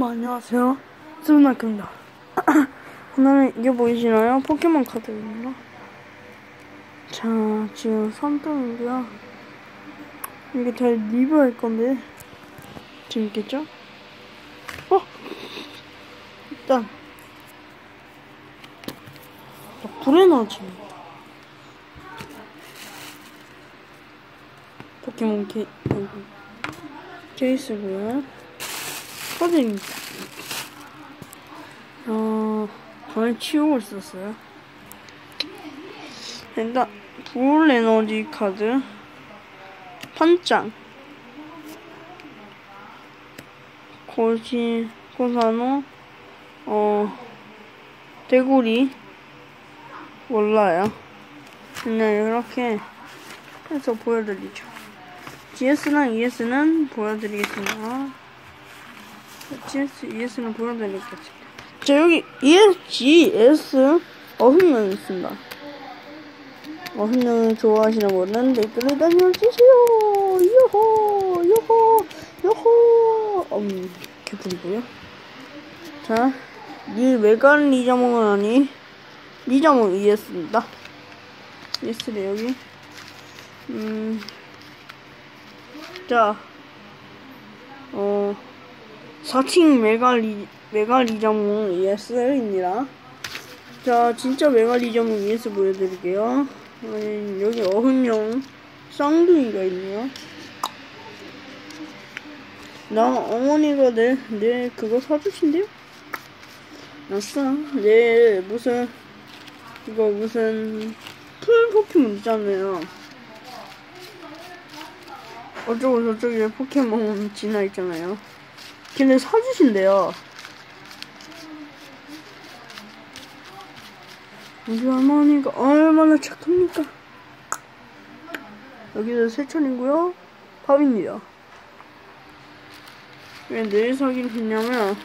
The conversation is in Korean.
여러분 안녕하세요. 스브나크입니다. 오늘은 이게 보이시나요? 포켓몬 카드입니다. 자 지금 3등이고요. 이게 다 리뷰할 건데. 재밌겠죠? 어? 일단. 불에 넣어집니다 포켓몬 케이스고요 카드입니다. 어, 방을 치우고 있었어요. 일단, 불 에너지 카드, 판짱, 고시, 고사노, 어, 대구리, 몰라요. 그냥 이렇게 해서 보여드리죠. GS랑 ES는 보여드리겠습니다. GS, ES는. 자, 여기 ESGS 어흥명 있습니다. 어흥명을 좋아하시는 분은 댓글에 다녀주세요. 요호, 요호, 요호. 음, 개뿔이고요. 자, 이 외관 리자몽은 아니, 리자몽 ES입니다. ES를 여기. 음, 자, 어, 4층 메갈리, 메갈리자몽 ES입니다. 자, 진짜 메갈리자몽 ES 보여드릴게요. 음, 여기 어흥용 쌍둥이가 있네요. 나 어머니가 내, 내 그거 사주신대요? 아싸, 내 무슨, 이거 무슨, 풀 포켓몬 있잖아요. 어쩌고 저쩌고 포켓몬 지나 있잖아요. 근데 사주신대요. 우리 할머니가 얼마나 착합니까? 여기서 세천이고요. 밥입니다. 왜 내일 사기를 했냐면